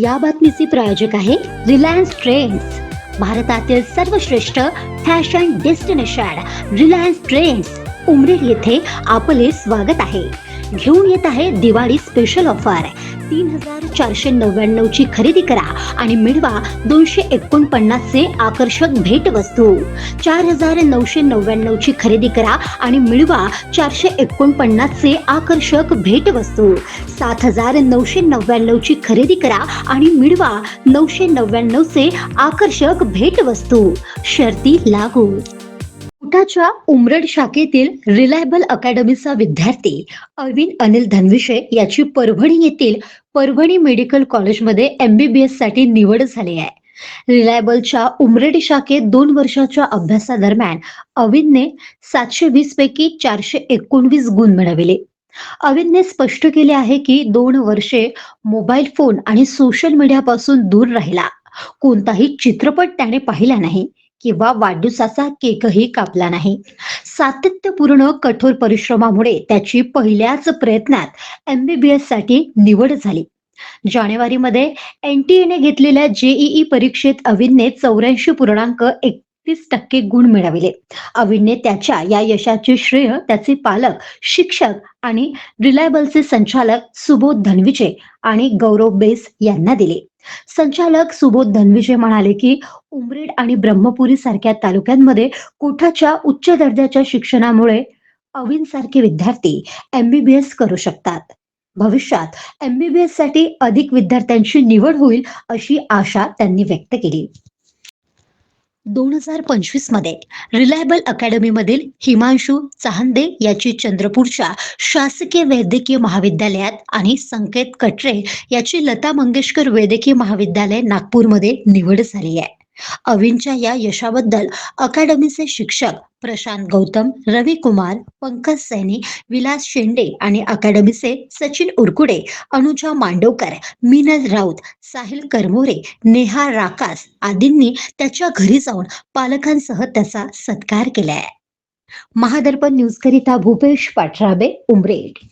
या बातमीचे प्रायोजक आहे रिलायन्स ट्रेंड्स भारतातील सर्वश्रेष्ठ fashion destination Reliance Trends Umred येथे आपले स्वागत आहे. घेऊन येत आहे दिवाळी स्पेशल ऑफर तीन हजार चारशे नव्याण्णव ची खरेदी करा आणि मिळवा दोनशे एकोणपन्नासचे आकर्षक भेटवस्तू. चार हजार नऊशे नव्याण्णव ची खरेदी करा आणि मिळवा चारशे एकोणपन्नासचे आकर्षक भेटवस्तू. सात हजार नऊशे नव्याण्णव ची खरेदी करा आणि मिळवा नऊशे नव्याण्णवचे आकर्षक भेटवस्तू. शर्ती लागू. उटाच्या उमरड शाखेतील रिलायबल अकॅडमीचा विद्यार्थी अरविंद अनिल धनविषय याची परभणी येथील परभणी मेडिकल कॉलेजमध्ये एमबीबीएससाठी निवड झाली आहे. रिलायबलच्या उमरेड शाखेत दोन वर्षाच्या अभ्यासादरम्यान अविनने सातशे वीस पैकी चारशे एकोणवीस गुण मिळविले. अविनने स्पष्ट केले आहे की दोन वर्षे मोबाईल फोन आणि सोशल मीडियापासून दूर राहिला. कोणताही चित्रपट त्याने पाहिला नाही. किंवा वाढदिवसाचा केकही कापला नाही. सातत्यपूर्ण कठोर परिश्रमामुळे त्याची पहिल्याच प्रयत्नात एमबीबीएससाठी निवड झाली. जानेवारीमध्ये एनटीएने घेतलेल्या जेईई परीक्षेत अविनने चौऱ्याऐंशी पूर्णांक एकतीस टक्के गुण मिळविले. अविनने त्याच्या या यशाचे श्रेय त्याचे पालक शिक्षक आणि रिलायबलचे संचालक सुबोध धनविचे आणि गौरव बेस यांना दिले. संचालक सुबोध धनविजय म्हणाले की उमरेड आणि ब्रह्मपुरी सारख्या तालुक्यांमध्ये कोठाच्या उच्च दर्जाच्या शिक्षणामुळे अविन सारखे विद्यार्थी एमबीबीएस करू शकतात. भविष्यात एमबीबीएससाठी अधिक विद्यार्थ्यांची निवड होईल अशी आशा त्यांनी व्यक्त केली. दोन हजार पंचवीसमध्ये रिलायबल अकॅडमीमधील हिमांशू चाहंदे याची चंद्रपूरच्या शासकीय वैद्यकीय महाविद्यालयात आणि संकेत कटरे याची लता मंगेशकर वैद्यकीय महाविद्यालय नागपूरमध्ये निवड झाली आहे. अविनच्या या यशाबद्दल अकॅडमीचे शिक्षक प्रशांत गौतम रवी कुमार पंकज सैनी विलास शेंडे आणि अकॅडमीचे सचिन उरकुडे अनुजा मांडवकर मीनल राऊत साहिल करमोरे नेहा राकास आदींनी त्याच्या घरी जाऊन पालकांसह त्याचा सत्कार केलाय. महादर्पण न्यूज करिता भूपेश पाठराबे उमरेड.